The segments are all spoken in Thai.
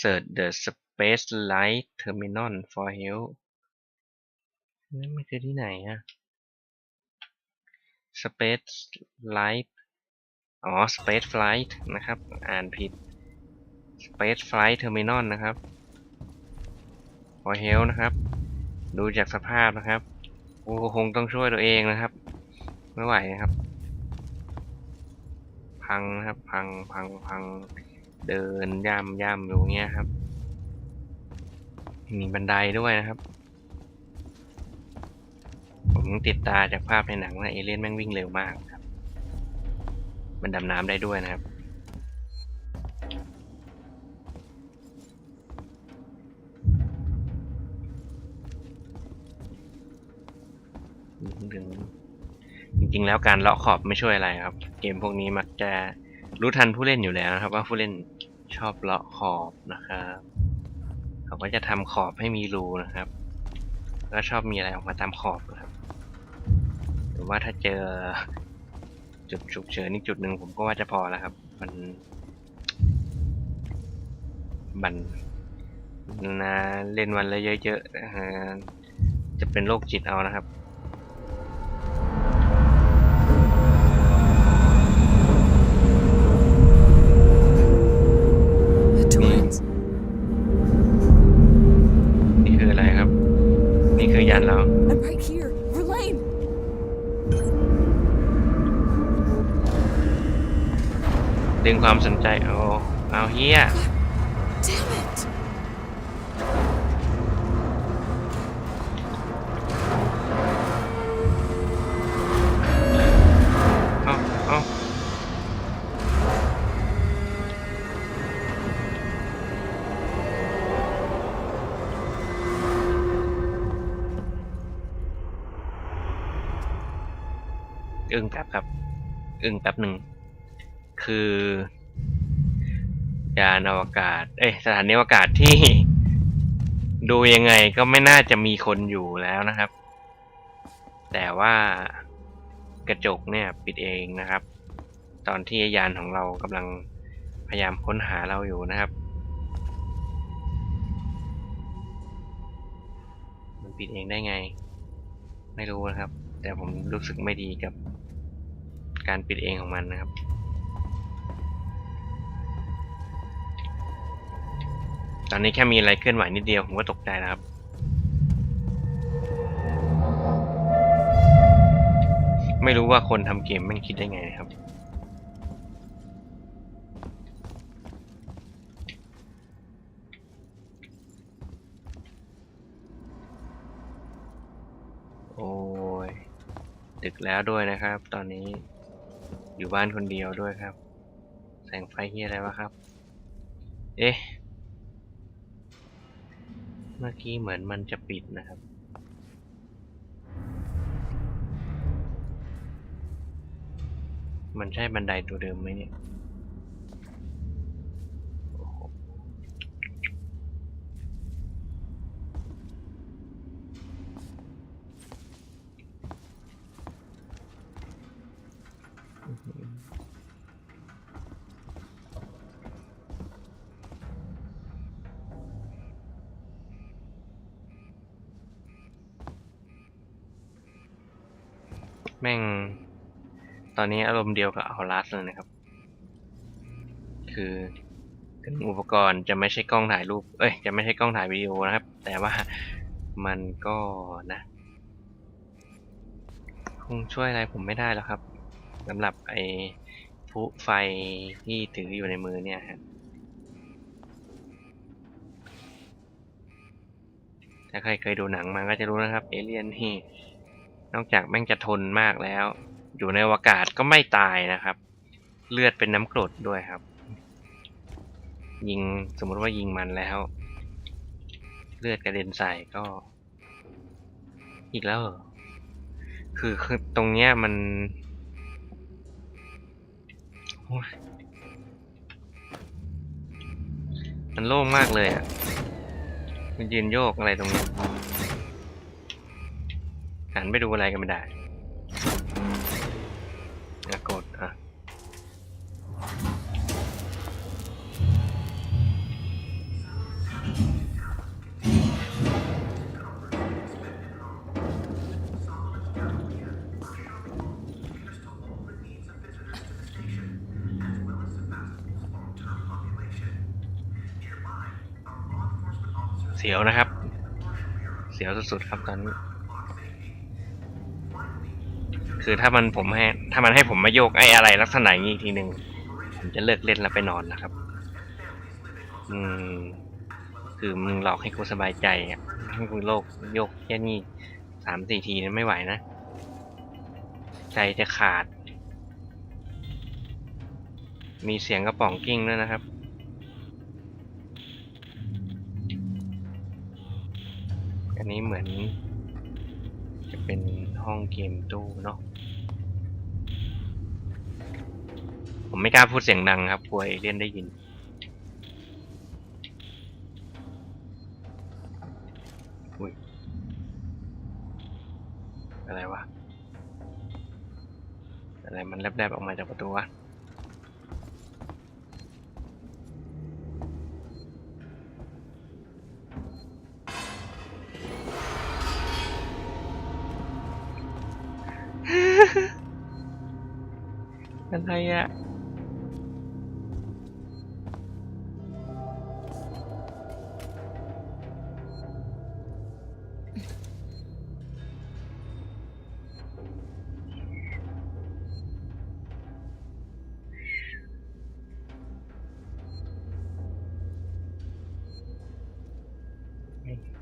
search the space light terminal for help นั่นมันคือที่ไหนอะ space light อ๋อ space flight นะครับ อ่านผิด space flight terminal นะครับ for help นะครับ ดูจากสภาพนะครับกูคงต้องช่วยตัวเองนะครับ ไม่ไหวนะครับ พังนะครับ พัง พัง พัง เดินย่ำย่ำอยู่เงี้ยครับ มีบันไดด้วยนะครับ ผมติดตาจากภาพในหนังว่าเอเลี่ยนแม่งวิ่งเร็วมากครับ มันดำน้ำได้ด้วยนะครับถึงจริงๆแล้วการเลาะขอบไม่ช่วยอะไรครับ เกมพวกนี้มักจะรู้ทันผู้เล่นอยู่แล้วนะครับ ว่าผู้เล่น ชอบเลาะขอบนะครับเขาก็จะทำขอบให้มีรูนะครับแล้วชอบมีอะไรออกมาตามขอบนะครับหรือว่าถ้าเจอจุดฉุกเฉินอีกจุดหนึ่งผมก็ว่าจะพอแล้วครับ มันมันนะเล่นวันละเยอะๆนะฮะจะเป็นโรคจิตเอานะครับ ดึงความสนใจเอาเอาเฮีย Damn it! เอาเอาอึ้งแป๊บครับ อึ้งแป๊บหนึ่ง คือ ยานอวกาศ เอ้ยสถานีอวกาศที่ ดูยังไงก็ไม่น่าจะมีคนอยู่แล้วนะครับ แต่ว่ากระจกเนี่ยปิดเองนะครับ ตอนที่ยานของเรากำลังพยายามค้นหาเราอยู่นะครับ มันปิดเองได้ไง ไม่รู้นะครับ แต่ผมรู้สึกไม่ดีกับการปิดเองของมันนะครับ ตอนนี้แค่มีอะไรเคลื่อนไหวนิดเดียว ผมก็ตกใจแล้วครับ ไม่รู้ว่าคนทำเกมมันคิดได้ไงนะครับ โอ้ย ดึกแล้วด้วยนะครับ ตอนนี้อยู่บ้านคนเดียวด้วยครับ แสงไฟเฮียอะไรวะครับ เอ๊ะ เมื่อกี้เหมือนมันจะปิดนะครับ มันใช่บันไดตัวเดิมไหมเนี่ย แม่ง ตอนนี้อารมณ์เดียวกับเอาลัสเลยนะครับ คือถึงอุปกรณ์จะไม่ใช่กล้องถ่ายรูป เอ้ย จะไม่ใช่กล้องถ่ายวิดีโอนะครับ แต่ว่ามันก็นะ คงช่วยอะไรผมไม่ได้แล้วครับสำหรับไอ้พลุไฟที่ถืออยู่ในมือเนี่ยฮะถ้าใครเคยดูหนังมาก็จะรู้นะครับ เอเลียนนี่ นอกจากแม่งจะทนมากแล้ว อยู่ในอวกาศก็ไม่ตายนะครับ เลือดเป็นน้ำกรดด้วยครับ ยิงสมมติว่ายิงมันแล้ว เลือดกระเด็นใส่ก็ อีกแล้วคือคือตรงเนี้ยมันมันโล่งมากเลยอะ มันยืนโยกอะไรตรงนี้ นไปดูอะไรกันไม่ได้กดอะเสียวนะครับ เสียวสุดๆครับตอนนี้ คือถ้ามันผมให้ถ้ามันให้ผมมาโยกไอ้อะไรลักษณะอย่างนี้อีกทีหนึ่งผมจะเลิกเล่นแล้วไปนอนนะครับ อืม คือมึงหลอกให้กูสบายใจอะให้กูโลกโยกแค่นี้สามสี่ทีนั้นไม่ไหวนะ ใจจะขาด มีเสียงกระป๋องกิ้งด้วยนะครับอันนี้เหมือน เป็นห้องเกมตู้เนาะผมไม่กล้าพูดเสียงดังครับกลัวเอเลี่ยนได้ยิน อุ้ย อะไรวะ อะไรมันแลบๆออกมาจากประตูวะ อะไรอะ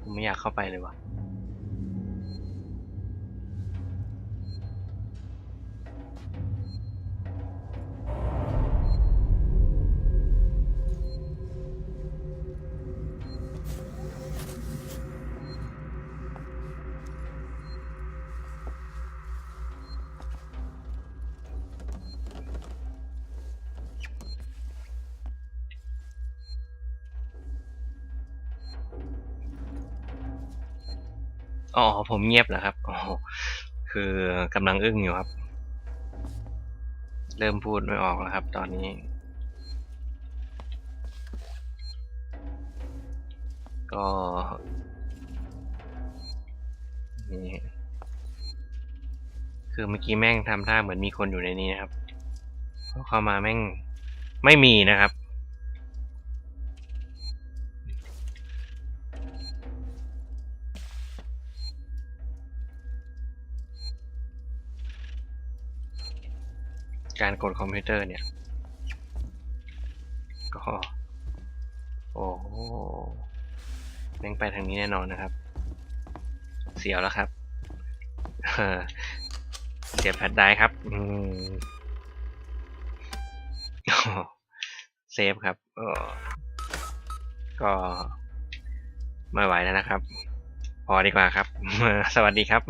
ผมไม่อยากเข้าไปเลยว่ะ อ๋อผมเงียบเหรอครับอ๋อคือกำลังอึ้งอยู่ครับ เริ่มพูดไม่ออกแล้วครับ ตอนนี้ ก็นี่คือเมื่อกี้แม่งทำท่าเหมือนมีคนอยู่ในนี้นะครับพอเข้ามาแม่งไม่มีนะครับ การกดคอมพิวเตอร์เนี่ย ก็ โอ้โหแม่งไปทางนี้แน่นอนนะครับ เสียวแล้วครับ เสียบแพดได้ครับ อืมเซฟครับก็ไม่ไหวแล้วนะครับ พอดีกว่าครับ สวัสดีครับ